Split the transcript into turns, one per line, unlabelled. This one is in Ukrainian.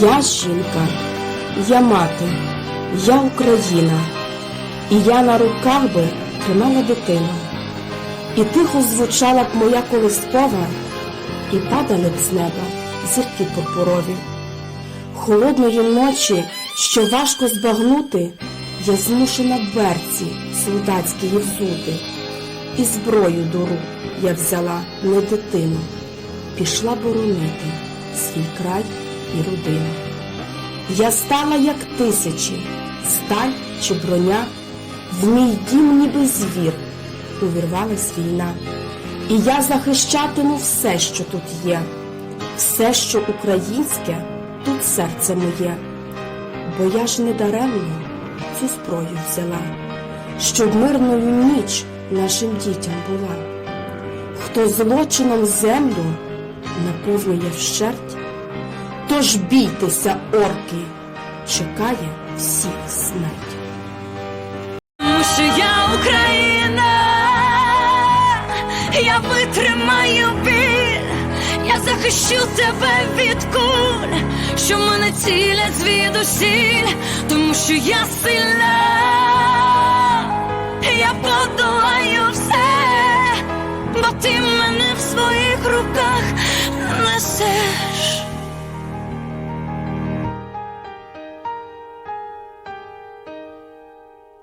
Я жінка, я мати, я Україна, і я на руках би тримала дитину. І тихо звучала б моя колискова, і падали б з неба зірки пурпурові. Холодної ночі, що важко збагнути, я змушена берці солдатські взути, і зброю до рук я взяла не дитину, пішла боронити свій край і родину. Я стала, як тисячі, сталь чи броня, в мій дім ніби звір, увірвалась війна. І я захищатиму все, що тут є, все, що українське, тут серце моє, бо я ж не даремно цю зброю взяла, щоб мирною ніч нашим дітям була. Хто злочином землю наповнює вщерть, Тож бійтеся, орки, чекає всіх смерть.
Тому що я Україна, я витримаю біль, я захищу тебе від куль, що мене цілять звідусіль, тому що я сильна,